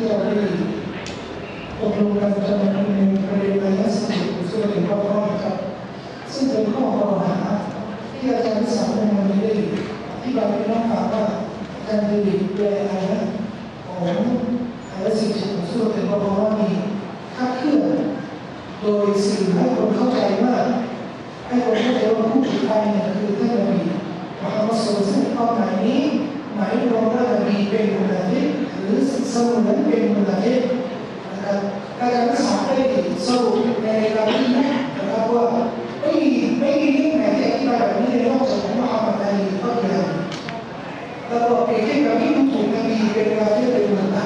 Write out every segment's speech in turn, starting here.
ที่เราได้อบรมการประจำวันในประเด็นระยะสิส่วนถึงข้อข้อครับ ซึ่งเป็นข้อกล่าวที่อาจารย์วิสารในวันนี้ด้ที่เราได้รับฟังว่าการดูดีแปลอะของระยะสิบส่วนถึงข้อข้อมีค่าเคลื่อนโดยสื่อให้คนเข้าใจว่าให้คนเข้าใจว่าผู้ชายเนี่คือท่านนบีมหามัสลิมซึ่งเป้าหมนี้หมารวมท่ามีเป็นคนที่ รือศึกษาเหมืนเป็นมืออาชีนะครับอาจารย์สอนได้ดีสรุปในระดับนี้นะครับว่าไม่มีไม่มีเรื่องไหนที่อธิบายแบบนี้ในโลกของมุฮัมมัดอาลีก็เดียวแล้วก็เป็นที่แบบที่ถูกนบีเป็นเวลาที่เป็นมันนะ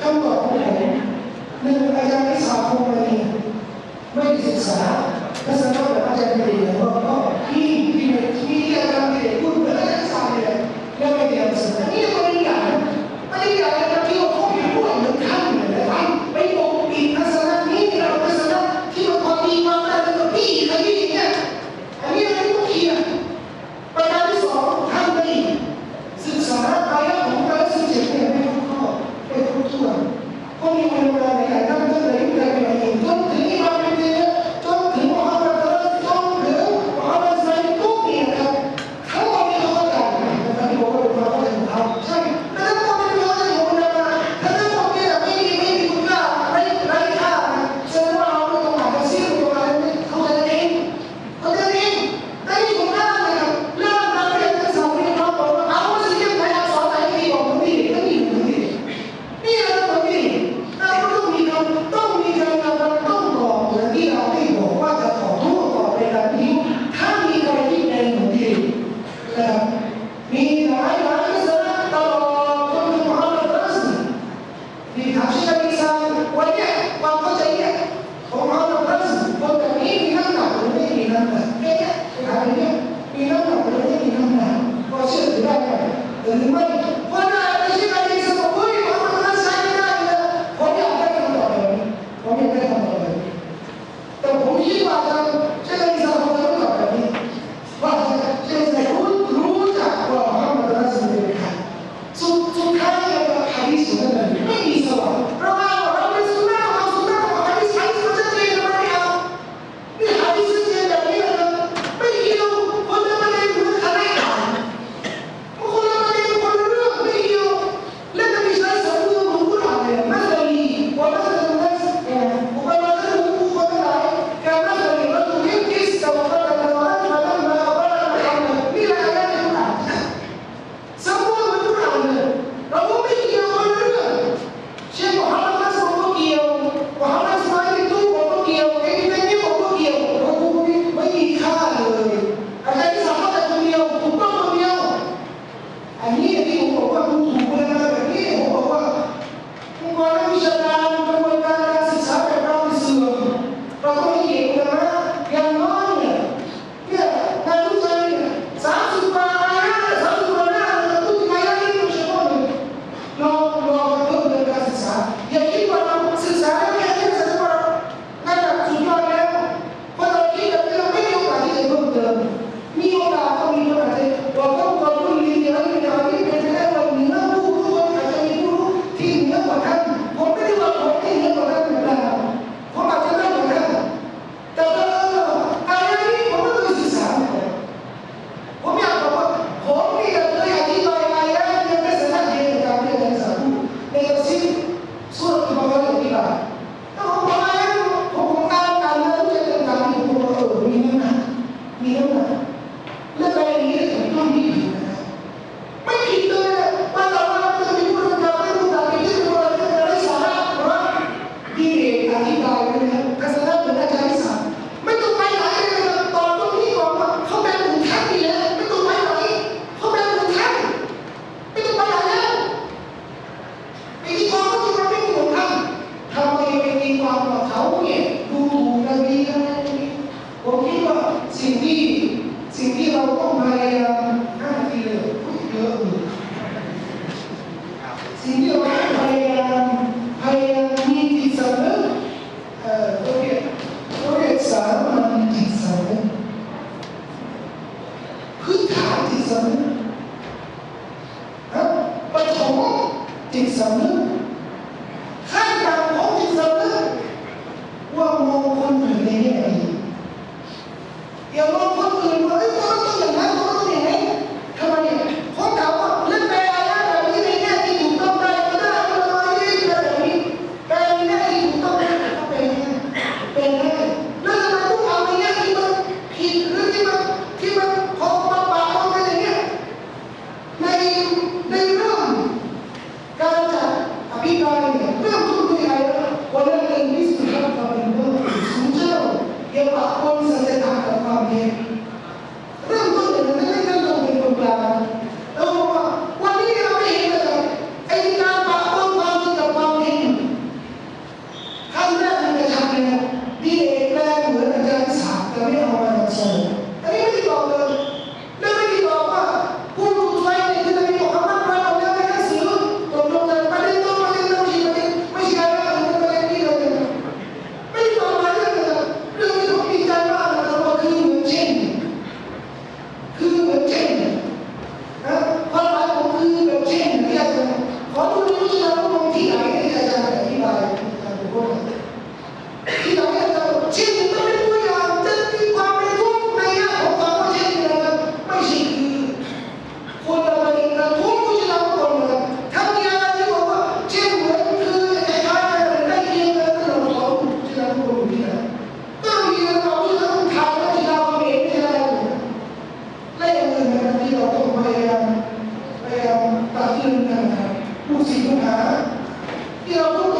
คำตอบของผมหนึ่งอาจารย์ที่สอนคงไม่ไม่ศึกษาทัศนคติอาจารย์ดีแล้วก็ Понимаете? Your E ela